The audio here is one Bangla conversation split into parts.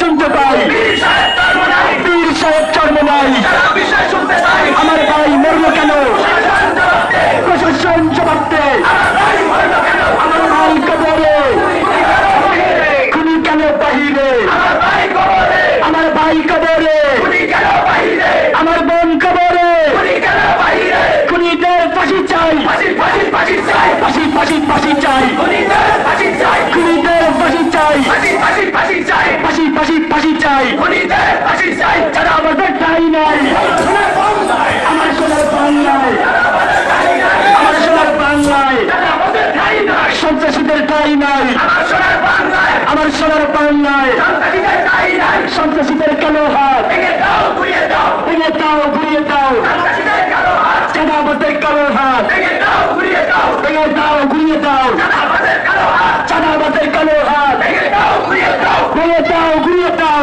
শুনতে পাই পীর সাহেব চর্ম নাই আমার ভাই মরলো কেন প্রশাসন জবাব দে আমার ভাই কবরে খুনি কেন বাহিরে আমার ভাই কবরে আমার বোন কবরে খুনিদের ফাঁসি চাই ফাঁসি ফাঁসি ফাঁসি চাই খুনিদের ফাঁসি চাই ফাঁসি ফাঁসি ফাঁসি চাই যারা আমাদের ঠাই নাই। আমার সোনার বাংলায় আমার সোনার বাংলায় সন্ত্রাসীদের ঠাই নাই। আমার সোনার বাংলায় সন্ত্রাসীদের কেন হাত। ভেঙে দাও ঘুরিয়ে দাও। যারা আমাদের কালো হাত। ভেঙে দাও ঘুরিয়ে দাও যারা আমাদের কালো হাত ভেঙে দাও ঘুরিয়ে দাও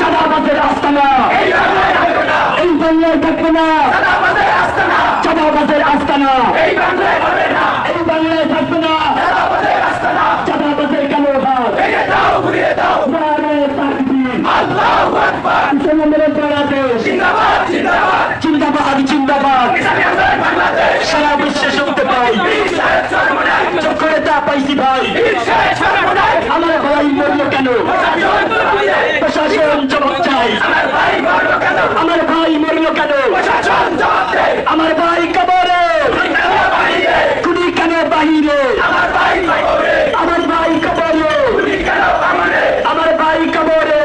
যারা আমাদের আস্তানা এই বাংলায় থাকবে না। আমাদের আস্তানা এই বাংলায় থাকবে না। আমাদের কালো হাত জিন্দাবাদ জিন্দাবাদ। সারা বিশ্বে শুনতে পাই। চোখে তা পাইছি ভাই। আমার ভাই মরল কেন প্রশাসন জবাব চাই আমার ভাই মরল কেন আমার ভাই কবরে কুড়ি কেন বাহিরে আমার ভাই কবরে আমার ভাই কবরে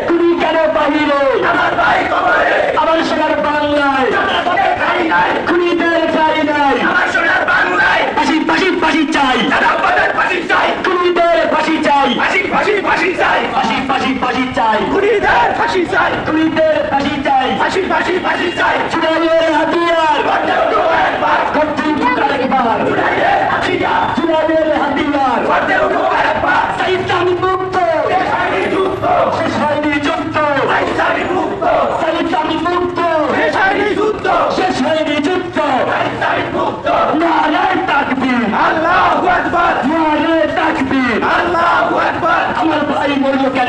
কুড়ি কেন বাহিরে আমার সোনার বাংলায় কুড়িদের ঠাই নাই। ফাঁসি ফাঁসি ফাঁসি চাই। কুড়িদের ফাঁসি চাই। ফাঁসি ফাঁসি ফাঁসি চাই। কুড়িদের ফাঁসি চাই। চুরাইয়ের হাতিয়ার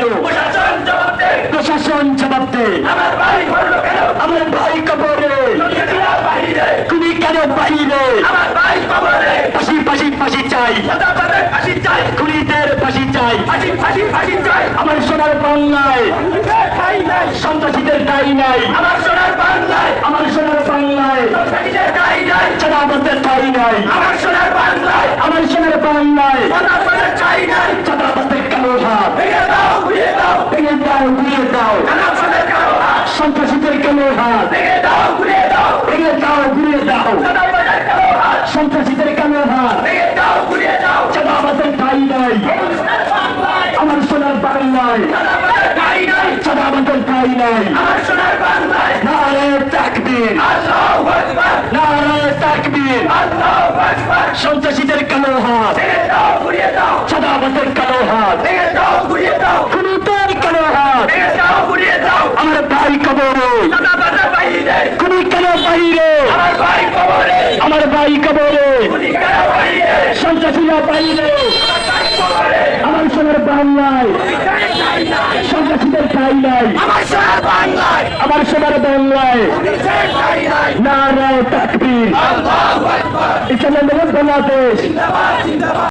কেন? প্রশাসন জবাব দে। আমার ভাই কবরে তুমি কেন বাহিরে ফাঁসি ফাঁসি ফাঁসি চাই। খুনিদের ফাঁসি চাই। আমার সোনার বাংলায়। সন্ত্রাসীদের দায়ী নাই। আমার সোনার বাংলায়। আমার সোনার বাংলায়। সন্ত্রাসীদের দায়ী নাই। যারা আমাদের দায়ী নাই। আমার সোনার বাংলায়। আমার সোনার বাংলায় সন্ত্রাসীদের চাই নাই যারা আমাদের কালো হাত ভেঙে দাও ঘুরিয়ে দাও ভেঙে দাও ঘুরিয়ে দাও আমার সোনার কালো হাত সন্ত্রাসীদের কালো হাত ভেঙে দাও ঘুরিয়ে ভেঙে দাও, ঘুরিয়ে হাত সন্ত্রাসীদের দাও যারা আমাদের দায়ী নাই। আমার সোনার বাংলায় নাই। সন্ত্রাসীদের কালো হাত আমাদের কালো হাত কালো হাত আমার ভাই কবরে সদাইবাজার বাহিরে খুনি কেন বাহিরে আমার ভাই কবরে আমার ভাই কবরে গুলি কেন বাহিরে বাহিরে আমার সোনার বাংলায়। সন্ত্রাসীদের ঠাই নাই আমার সোনার বাংলায়। নাই নারায় তাকবীর। আল্লাহু বাংলাদেশ।